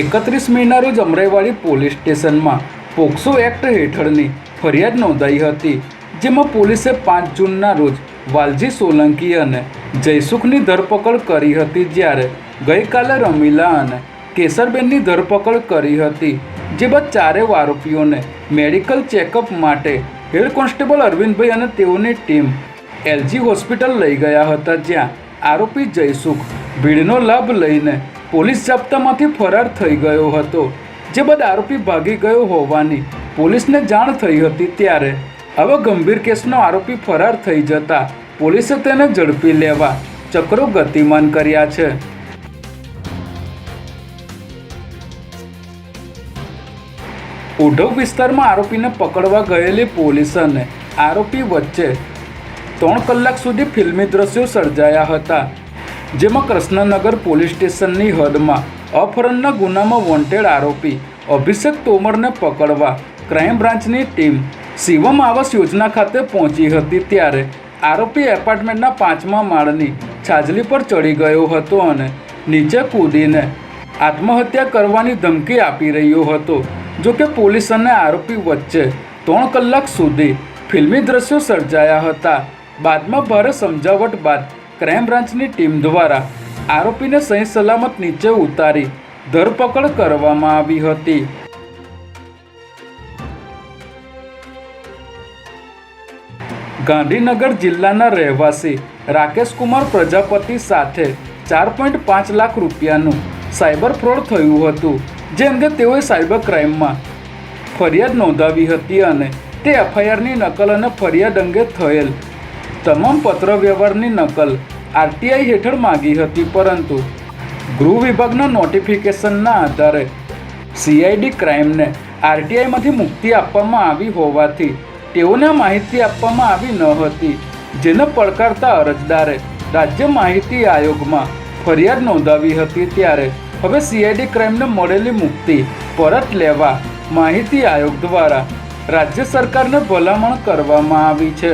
એકત્રીસ મેના રોજ અમરાઈવાડી પોલીસ સ્ટેશનમાં પોક્સો એક્ટ હેઠળની ફરિયાદ નોંધાઈ હતી, જેમાં પોલીસે પાંચ જૂનના રોજ વાલજી સોલંકી અને જયસુખની ધરપકડ કરી હતી જ્યારે ગઈકાલે રમીલા અને કેસરબેનની ધરપકડ કરી હતી, જે બાદ ચારેય આરોપીઓને મેડિકલ ચેકઅપ માટે હેડ કોન્સ્ટેબલ અરવિંદભાઈ અને તેઓની ટીમ એલજી હોસ્પિટલ લઈ ગયા હતા, જ્યાં આરોપી જયસુખ ભીડનો લાભ લઈને પોલીસ જાપ્તામાંથી ફરાર થઈ ગયો હતો. જે બાદ આરોપી ભાગી ગયો હોવાની પોલીસને જાણ થઈ હતી ત્યારે. આવા ગંભીર કેસનો આરોપી ફરાર થઈ જતા પોલીસે તેને ઝડપી લેવા ચક્રો ગતિમાન કર્યા છે. ઉઢવ વિસ્તારમાં આરોપીને પકડવા ગયેલી પોલીસ અને આરોપી વચ્ચે ત્રણ કલાક સુધી ફિલ્મી દ્રશ્યો સર્જાયા હતા. જેમાં કૃષ્ણનગર પોલીસ સ્ટેશનની હદમાં અપહરણના ગુનામાં વોન્ટેડ આરોપી અભિષેક તોમરને પકડવા ક્રાઇમ બ્રાન્ચની ટીમ શિવમ આવાસ યોજના ખાતે પહોંચી હતી ત્યારે આરોપી એપાર્ટમેન્ટના પાંચમા માળની છાજલી પર ચડી ગયો હતો અને નીચે કૂદીને આત્મહત્યા કરવાની ધમકી આપી રહ્યો હતો. જો કે પોલીસ અને આરોપી વચ્ચે ત્રણ કલાક સુધી ફિલ્મી દ્રશ્યો સર્જાયા હતા. બાદમાં ભારે સમજાવટ બાદ ક્રાઇમ બ્રાન્ચની ટીમ દ્વારા આરોપીને સહી સલામત નીચે ઉતારી ધરપકડ કરવામાં આવી હતી. ગાંધીનગર જિલ્લાના રહેવાસી રાકેશ કુમાર પ્રજાપતિ સાથે ચાર પોઈન્ટ પાંચ લાખ રૂપિયાનું સાયબર ફ્રોડ થયું હતું, જે અંગે તેઓએ સાયબર ક્રાઇમમાં ફરિયાદ નોંધાવી હતી અને તે એફઆઈઆરની નકલ અને ફરિયાદ અંગે થયેલ તમામ પત્ર વ્યવહારની નકલ આરટીઆઈ હેઠળ માગી હતી, પરંતુ ગૃહ વિભાગના નોટિફિકેશનના આધારે સીઆઈડી ક્રાઇમને આરટીઆઈમાંથી મુક્તિ આપવામાં આવી હોવાથી તેઓને માહિતી આપવામાં આવી ન હતી, જેને પડકારતા અરજદારે રાજ્ય માહિતી આયોગમાં ફરિયાદ નોંધાવી હતી ત્યારે હવે સીઆઈડી ક્રાઇમને મળેલી મુક્તિ પરત લેવા માહિતી આયોગ દ્વારા રાજ્ય સરકારને ભલામણ કરવામાં આવી છે.